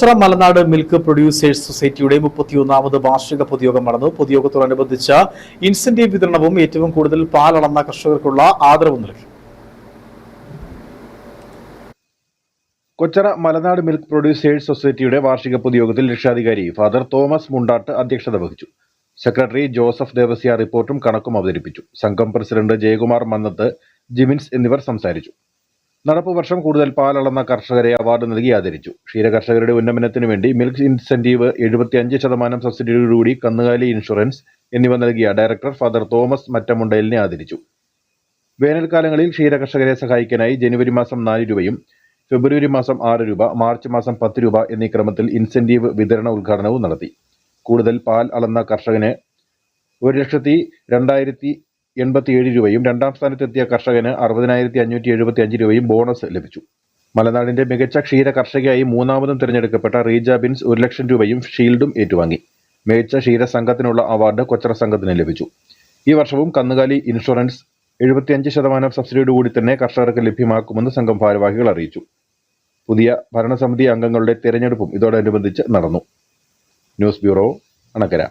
ചിറ മലനാട് milk producers സൊസൈറ്റിയുടെ മുപ്പത്തിയൊന്നാമത് വാർഷിക പൊതുയോഗം നടന്നു. പൊതുയോഗത്തോടനുബന്ധിച്ച് ഇൻസെന്റീവ് വിതരണവും ഏറ്റവും കൂടുതൽ പാലളന്ന കർഷകർക്കുള്ള ആദരവും നൽകി. കൊച്ചറ മലനാട് മിൽക്ക് പ്രൊഡ്യൂസേഴ്സ് സൊസൈറ്റിയുടെ വാർഷിക പൊതുയോഗത്തിൽ രക്ഷാധികാരി ഫാദർ തോമസ് മുണ്ടാട്ട് അധ്യക്ഷത വഹിച്ചു. സെക്രട്ടറി ജോസഫ് ദേവസ്യ റിപ്പോർട്ടും കണക്കും അവതരിപ്പിച്ചു. സംഘം പ്രസിഡന്റ് ജയകുമാർ മന്നത്ത് ജിമിൻസ് എന്നിവർ സംസാരിച്ചു. നടപ്പു വർഷം കൂടുതൽ പാലളന്ന കർഷകരെ അവാർഡ് നൽകി ആദരിച്ചു. ക്ഷീരകർഷകരുടെ ഉന്നമനത്തിന് വേണ്ടി മിൽക്ക് ഇൻസെന്റീവ് എഴുപത്തിയഞ്ച് ശതമാനം സബ്സിഡിയോടുകൂടി കന്നുകാലി ഇൻഷുറൻസ് എന്നിവ നൽകിയ ഡയറക്ടർ ഫാദർ തോമസ് മറ്റമുണ്ടലിനെ ആദരിച്ചു. വേനൽക്കാലങ്ങളിൽ ക്ഷീരകർഷകരെ സഹായിക്കാനായി ജനുവരി മാസം നാല് രൂപയും ഫെബ്രുവരി മാസം ആറ് രൂപ മാർച്ച് മാസം പത്ത് രൂപ എന്നീ ക്രമത്തിൽ ഇൻസെന്റീവ് വിതരണ ഉദ്ഘാടനവും നടത്തി. കൂടുതൽ പാൽ അളന്ന കർഷകന് ഒരു ലക്ഷത്തി രണ്ടായിരത്തി എൺപത്തിയേഴ് രൂപയും രണ്ടാം സ്ഥാനത്തെത്തിയ കർഷകന് അറുപതിനായിരത്തി അഞ്ഞൂറ്റി എഴുപത്തി അഞ്ച് രൂപയും ബോണസ് ലഭിച്ചു. മലനാടിന്റെ മികച്ച ക്ഷീര കർഷകയായി മൂന്നാമതും തിരഞ്ഞെടുക്കപ്പെട്ട റീജ ബിൻസ് ഒരു ലക്ഷം രൂപയും ഷീൽഡും ഏറ്റുവാങ്ങി. മികച്ച ക്ഷീര സംഘത്തിനുള്ള അവാർഡ് കൊച്ചറ സംഘത്തിന് ലഭിച്ചു. ഈ വർഷവും കന്നുകാലി ഇൻഷുറൻസ് എഴുപത്തിയഞ്ച് ശതമാനം സബ്സിഡിയോടുകൂടി തന്നെ കർഷകർക്ക് ലഭ്യമാക്കുമെന്ന് സംഘം ഭാരവാഹികൾ അറിയിച്ചു. പുതിയ ഭരണസമിതി അംഗങ്ങളുടെ തിരഞ്ഞെടുപ്പും ഇതോടനുബന്ധിച്ച് നടന്നു. News bureau Anakkara.